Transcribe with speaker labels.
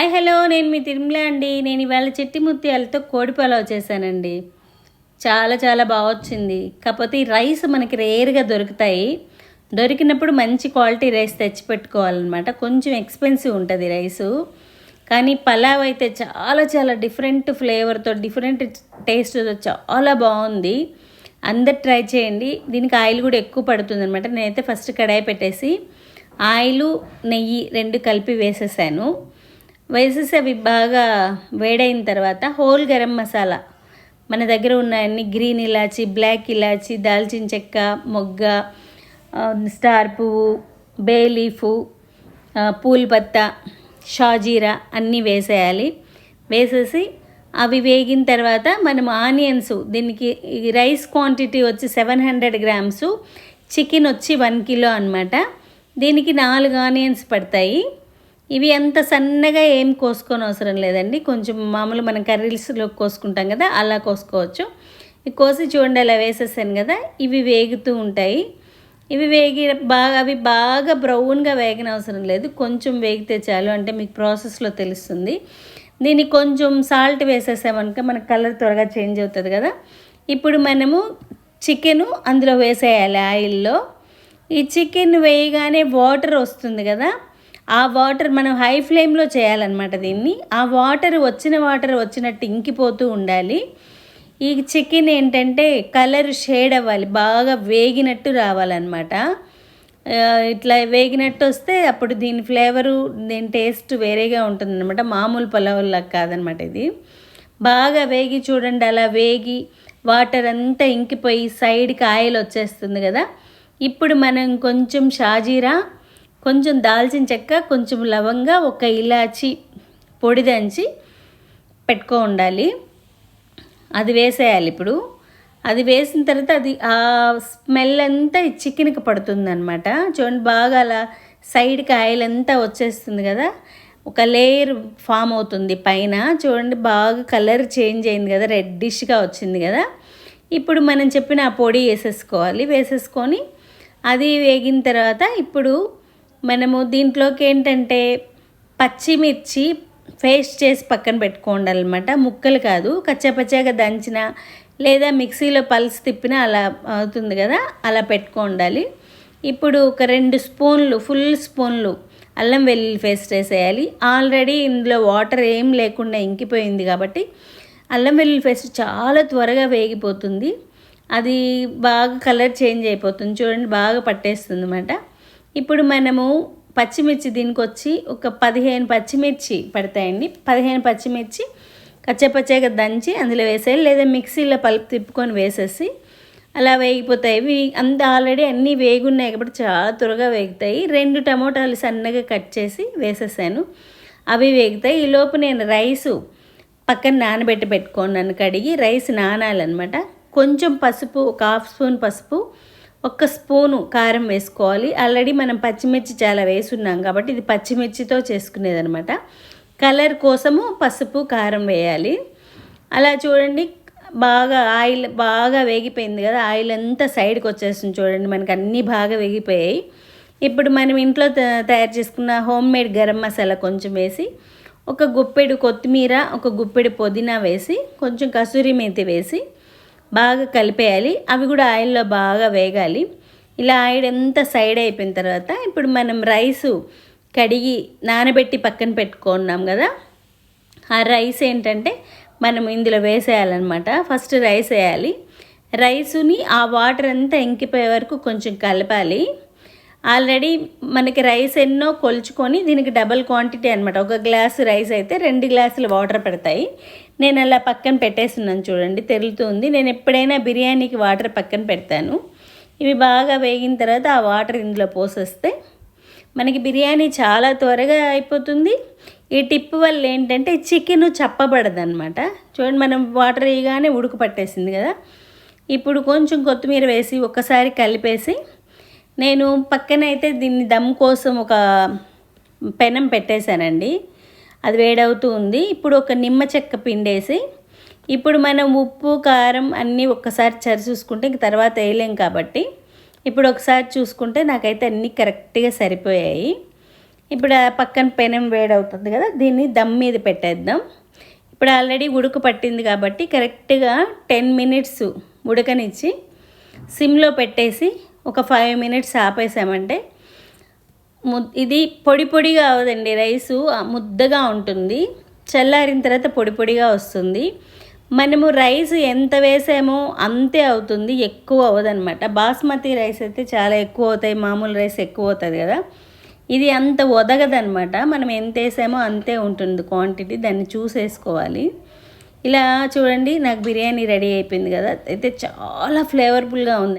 Speaker 1: Hi hello. నేను మీ తిరుమల అండి. నేను ఇవాళ చెట్టి ముత్యాలతో కోడి పలావ్ చేశానండి. చాలా చాలా బాగా వచ్చింది. కాకపోతే ఈ రైస్ మనకి రేర్గా దొరుకుతాయి. దొరికినప్పుడు మంచి క్వాలిటీ రైస్ తెచ్చి పెట్టుకోవాలన్నమాట కొంచెం ఎక్స్పెన్సివ్ ఉంటుంది రైసు. కానీ పలావ్ అయితే చాలా చాలా డిఫరెంట్ ఫ్లేవర్తో డిఫరెంట్ టేస్ట్తో చాలా బాగుంది. అందరు ట్రై చేయండి. దీనికి ఆయిల్ కూడా ఎక్కువ పడుతుంది అనమాట నేనైతే ఫస్ట్ కడాయి పెట్టేసి ఆయిలు నెయ్యి రెండు కలిపి వేసేసాను. వేసేసి అవి బాగా వేడైన తర్వాత హోల్ గరం మసాలా. మన దగ్గర ఉన్న అన్ని గ్రీన్ ఇలాచి బ్లాక్ ఇలాచి దాల్చిన చెక్క మొగ్గ స్టార్ పువ్వు బే లీఫు పూల్ షాజీరా అన్నీ వేసేయాలి. వేసేసి అవి వేగిన తర్వాత మనం ఆనియన్స్ దీనికి ఈ రైస్ క్వాంటిటీ వచ్చి సెవెన్ హండ్రెడ్ గ్రామ్స్ చికెన్ వచ్చి వన్ కిలో అనమాట దీనికి నాలుగు ఆనియన్స్ పడతాయి. ఇవి అంత సన్నగా ఏం కోసుకొని అవసరం లేదండి. కొంచెం మామూలు మనం కర్రీస్లో కోసుకుంటాం కదా అలా కోసుకోవచ్చు. కోసి చూడండి అలా వేసేసాను కదా ఇవి వేగుతూ ఉంటాయి. ఇవి వేగి బాగా అవి బాగా బ్రౌన్గా వేగిన అవసరం లేదు. కొంచెం వేగితే చాలు అంటే మీకు ప్రాసెస్లో తెలుస్తుంది. దీన్ని కొంచెం సాల్ట్ వేసేసామనుక మన కలర్ త్వరగా చేంజ్ అవుతుంది కదా. ఇప్పుడు మనము చికెను అందులో వేసేయాలి ఆయిల్లో. ఈ చికెన్ వేయగానే వాటర్ వస్తుంది కదా ఆ వాటర్ మనం హై ఫ్లేమ్లో చేయాలన్నమాట దీన్ని. ఆ వాటర్ వచ్చిన వాటర్ వచ్చినట్టు ఇంకిపోతూ ఉండాలి. ఈ చికెన్ ఏంటంటే కలర్ షేడ్ అవ్వాలి బాగా వేగినట్టు రావాలన్నమాట. ఇట్లా వేగినట్టు వస్తే అప్పుడు దీని ఫ్లేవరు దీని టేస్ట్ వేరేగా ఉంటుందన్నమాట. మామూలు పలావుల్లా కాదనమాట ఇది. బాగా వేగి చూడండి అలా వేగి వాటర్ అంతా ఇంకిపోయి సైడ్కి ఆయిల్ వచ్చేస్తుంది కదా. ఇప్పుడు మనం కొంచెం షాజీరా కొంచెం దాల్చిన చెక్క కొంచెం లవంగా ఒక ఇలాచి పొడి దంచి పెట్టుకో ఉండాలి. అది వేసేయాలి ఇప్పుడు. అది వేసిన తర్వాత అది ఆ స్మెల్ అంతా ఈ చికెన్కి పడుతుంది అనమాట చూడండి బాగా అలా సైడ్కి ఆయిల్ అంతా వచ్చేస్తుంది కదా. ఒక లేయర్ ఫామ్ అవుతుంది పైన. చూడండి బాగా కలర్ చేంజ్ అయింది కదా రెడ్డిష్గా వచ్చింది కదా. ఇప్పుడు మనం చెప్పిన ఆ పొడి వేసేసుకోవాలి. వేసేసుకొని అది వేగిన తర్వాత ఇప్పుడు మనము దీంట్లోకి ఏంటంటే పచ్చిమిర్చి పేస్ట్ చేసి పక్కన పెట్టుకోండాలన్నమాట ముక్కలు కాదు కచ్చపచ్చగా దంచిన లేదా మిక్సీలో పల్స్ తిప్పినా అలా అవుతుంది కదా అలా పెట్టుకోండాలి. ఇప్పుడు ఒక రెండు స్పూన్లు ఫుల్ స్పూన్లు అల్లం వెల్లుల్లి పేస్ట్ వేసేయాలి. ఆల్రెడీ ఇందులో వాటర్ ఏం లేకుండా ఇంకిపోయింది కాబట్టి అల్లం వెల్లుల్లి పేస్ట్ చాలా త్వరగా వేగిపోతుంది. అది బాగా కలర్ చేంజ్ అయిపోతుంది. చూడండి బాగా పట్టేస్తుంది అన్నమాట ఇప్పుడు మనము పచ్చిమిర్చి దీనికి వచ్చి ఒక పదిహేను పచ్చిమిర్చి పడతాయండి. పదిహేను పచ్చిమిర్చి కచ్చపచ్చగా దంచి అందులో వేసేయాలి. లేదా మిక్సీలో పలుపు తిప్పుకొని వేసేసి అలా వేగిపోతాయి. ఇవి అంత ఆల్రెడీ అన్నీ వేగున్నాయి కాబట్టి చాలా త్వరగా వేగుతాయి. రెండు టమోటాలు సన్నగా కట్ చేసి వేసేసాను. అవి వేగుతాయి. ఈ లోపు నేను రైసు పక్కన నానబెట్టి పెట్టుకున్నాను. కడిగి రైస్ నానాలన్నమాట. కొంచెం పసుపు ఒక హాఫ్ స్పూన్ పసుపు ఒక్క స్పూను కారం వేసుకోవాలి. ఆల్రెడీ మనం పచ్చిమిర్చి చాలా వేసున్నాం కాబట్టి ఇది పచ్చిమిర్చితో చేసుకునేది అనమాట కలర్ కోసము పసుపు కారం వేయాలి. అలా చూడండి బాగా ఆయిల్ బాగా వేగిపోయింది కదా ఆయిల్ అంతా సైడ్కి వచ్చేస్తుంది చూడండి మనకి అన్నీ బాగా వేగిపోయాయి. ఇప్పుడు మనం ఇంట్లో త- తయారు చేసుకున్న హోమ్ మేడ్ గరం మసాలా కొంచెం వేసి ఒక గుప్పెడు కొత్తిమీర ఒక గుప్పెడు పుదీనా వేసి కొంచెం కసూరి మేతి వేసి బాగా కలిపేయాలి. అవి కూడా ఆయిల్లో బాగా వేగాలి. ఇలా ఆయిల్ ఎంత సైడ్ అయిపోయిన తర్వాత ఇప్పుడు మనం రైసు కడిగి నానబెట్టి పక్కన పెట్టుకున్నాం కదా ఆ రైస్ ఏంటంటే మనం ఇందులో వేసేయాలన్నమాట. ఫస్ట్ రైస్ వేయాలి. రైసుని ఆ వాటర్ అంతా ఇంకిపోయే వరకు కొంచెం కలపాలి. ఆల్రెడీ మనకి రైస్ ఎన్నో కొలుచుకొని దీనికి డబల్ క్వాంటిటీ అనమాట ఒక గ్లాసు రైస్ అయితే రెండు గ్లాసులు వాటర్ పెడతాయి. నేను అలా పక్కన పెట్టేస్తున్నాను చూడండి తెరులుతుంది. నేను ఎప్పుడైనా బిర్యానీకి వాటర్ పక్కన పెడతాను. ఇవి బాగా వేగిన తర్వాత ఆ వాటర్ ఇందులో పోసేస్తే మనకి బిర్యానీ చాలా త్వరగా అయిపోతుంది. ఈ టిప్ వల్ల ఏంటంటే చికెన్ చప్పబడదు అనమాట చూడండి మనం వాటర్ వేయగానే ఉడుకు పట్టేసింది కదా. ఇప్పుడు కొంచెం కొత్తిమీర వేసి ఒక్కసారి కలిపేసి నేను పక్కనైతే దీన్ని దమ్ కోసం ఒక పెనం పెట్టేశానండి. అది వేడవుతూ ఉంది. ఇప్పుడు ఒక నిమ్మ చెక్క పిండేసి ఇప్పుడు మనం ఉప్పు కారం అన్నీ ఒక్కసారి చరి చూసుకుంటే ఇంక తర్వాత వేయలేం కాబట్టి ఇప్పుడు ఒకసారి చూసుకుంటే నాకైతే అన్నీ కరెక్ట్గా సరిపోయాయి. ఇప్పుడు ఆ పక్కన పెనం వేడవుతుంది కదా దీన్ని దమ్ మీద పెట్టేద్దాం. ఇప్పుడు ఆల్రెడీ ఉడుకు పట్టింది కాబట్టి కరెక్ట్గా టెన్ మినిట్స్ ఉడకనిచ్చి సిమ్లో పెట్టేసి ఒక ఫైవ్ మినిట్స్ ఆపేసామంటే ఇది పొడి పొడిగా అవదండి రైసు. ముద్దగా ఉంటుంది. చల్లారిన తర్వాత పొడి పొడిగా వస్తుంది. మనము రైస్ ఎంత వేసామో అంతే అవుతుంది. ఎక్కువ అవ్వదనమాట బాస్మతి రైస్ అయితే చాలా ఎక్కువ అవుతాయి. మామూలు రైస్ ఎక్కువ అవుతుంది కదా. ఇది అంత వదగదనమాట మనం ఎంత వేసామో అంతే ఉంటుంది క్వాంటిటీ. దాన్ని చూసేసుకోవాలి. ఇలా చూడండి నాకు బిర్యానీ రెడీ అయిపోయింది కదా. అయితే చాలా ఫ్లేవర్ఫుల్గా ఉంది.